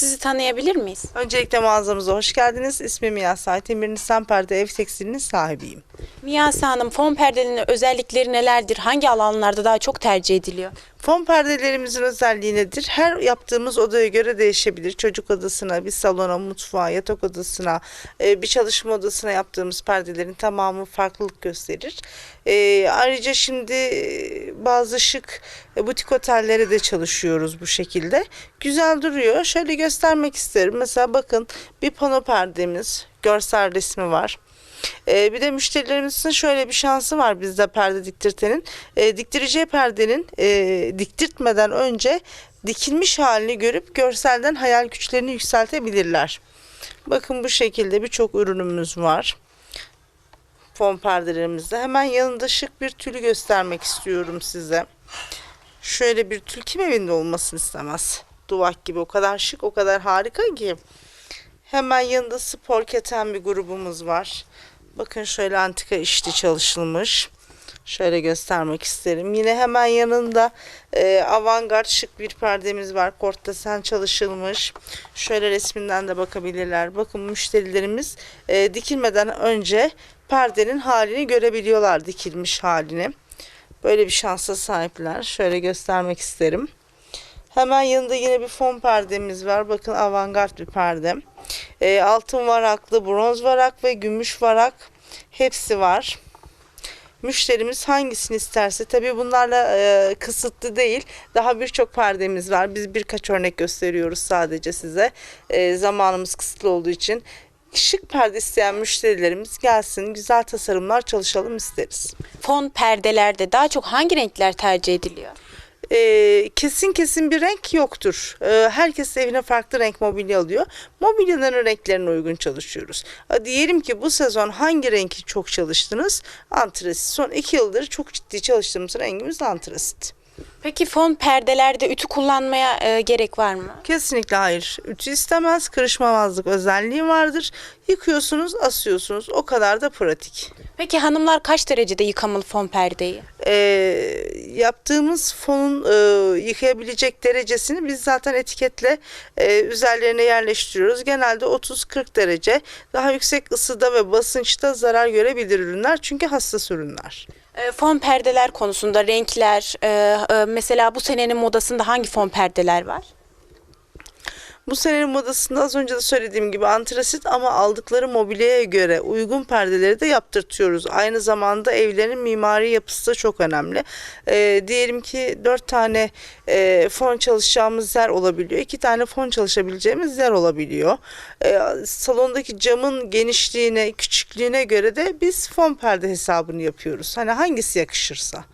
Sizi tanıyabilir miyiz? Öncelikle mağazamıza hoş geldiniz. İsmim Yasay. Temir Nisan Perde Ev Tekstilinin sahibiyim. Miyase Hanım, fon perdelerinin özellikleri nelerdir? Hangi alanlarda daha çok tercih ediliyor? Fon perdelerimizin özelliği nedir? Her yaptığımız odaya göre değişebilir. Çocuk odasına, bir salona, mutfağa, yatak odasına, e, bir çalışma odasına yaptığımız perdelerin tamamı farklılık gösterir. E, Ayrıca şimdi e, bazı şık butik otellere de çalışıyoruz bu şekilde. Güzel duruyor. Şöyle göstermek isterim. Mesela bakın bir pano perdemiz, görsel resmi var. Ee, bir de müşterilerimizin şöyle bir şansı var bizde perde diktirtenin. Ee, diktireceği perdenin e, diktirtmeden önce dikilmiş halini görüp görselden hayal güçlerini yükseltebilirler. Bakın bu şekilde birçok ürünümüz var. Fon perdelerimizde. Hemen yanında şık bir tülü göstermek istiyorum size. Şöyle bir tül kim evinde olmasını istemez. Duvak gibi o kadar şık o kadar harika ki. Hemen yanında spor keten bir grubumuz var. Bakın şöyle antika işli çalışılmış. Şöyle göstermek isterim. Yine hemen yanında e, avantgard şık bir perdemiz var. Kort desen çalışılmış. Şöyle resminden de bakabilirler. Bakın müşterilerimiz e, dikilmeden önce perdenin halini görebiliyorlar dikilmiş halini. Böyle bir şansa sahipler. Şöyle göstermek isterim. Hemen yanında yine bir fon perdemiz var. Bakın avantgard bir perde. E, altın varaklı, bronz varak ve gümüş varak hepsi var. Müşterimiz hangisini isterse tabii bunlarla e, kısıtlı değil. Daha birçok perdemiz var. Biz birkaç örnek gösteriyoruz sadece size. E, zamanımız kısıtlı olduğu için. Şık perde isteyen müşterilerimiz gelsin. Güzel tasarımlar çalışalım isteriz. Fon perdelerde daha çok hangi renkler tercih ediliyor? E, kesin kesin bir renk yoktur. E, herkes evine farklı renk mobilya alıyor. Mobilyaların renklerine uygun çalışıyoruz. E, diyelim ki bu sezon hangi renki çok çalıştınız? Antrasit. Son iki yıldır çok ciddi çalıştığımız rengimiz antrasit. Peki fon perdelerde ütü kullanmaya e, gerek var mı? Kesinlikle hayır. Ütü istemez. Kırışmamazlık özelliği vardır. Yıkıyorsunuz, asıyorsunuz. O kadar da pratik. Peki hanımlar kaç derecede yıkamalı fon perdeyi? e, yaptığımız fonun e, yıkayabilecek derecesini biz zaten etiketle e, üzerlerine yerleştiriyoruz. Genelde 30-40 derece. Daha yüksek ısıda ve basınçta zarar görebilir ürünler çünkü hassas ürünler. E, fon perdeler konusunda renkler, e, e, mesela bu senenin modasında hangi fon perdeler var? Bu senenin modasında az önce de söylediğim gibi antrasit ama aldıkları mobilyaya göre uygun perdeleri de yaptırtıyoruz. Aynı zamanda evlerin mimari yapısı da çok önemli. Ee, diyelim ki dört tane e, fon çalışacağımız yer olabiliyor. iki tane fon çalışabileceğimiz yer olabiliyor. Ee, salondaki camın genişliğine, küçüklüğüne göre de biz fon perde hesabını yapıyoruz. Hani hangisi yakışırsa.